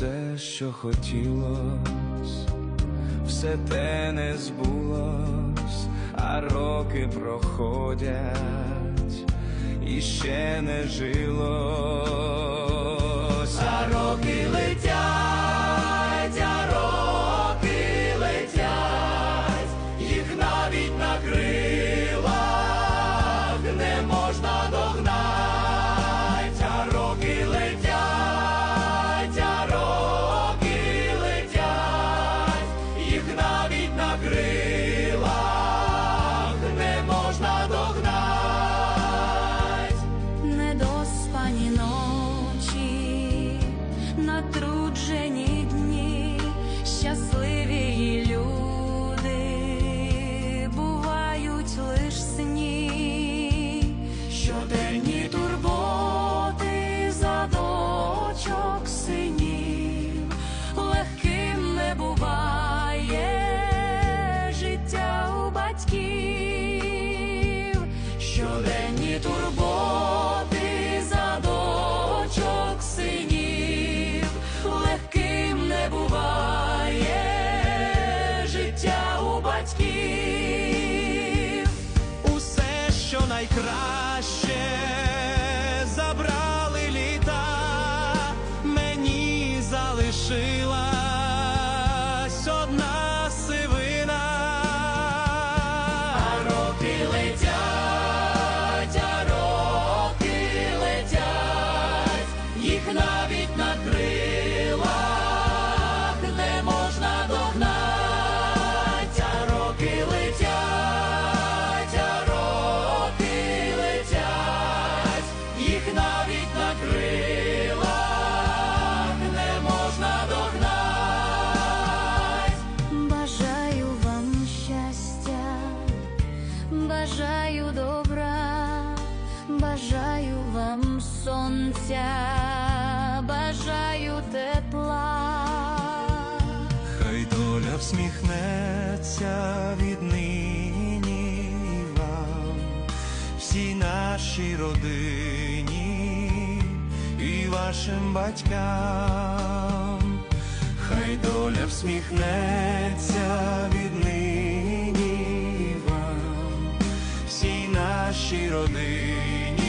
Усе, що хотілось, все те не збулось, а роки проходять, і ще не жилось. А роки летять, натруджені дні, щасливі люди бувають лиш сні, щоденні турботи бажаю вам сонця, бажаю тепла. Хай доля всміхнеться віднині вам, всій нашій родині і вашим батькам, хай доля всміхнеться віднині вам, всій нашій родині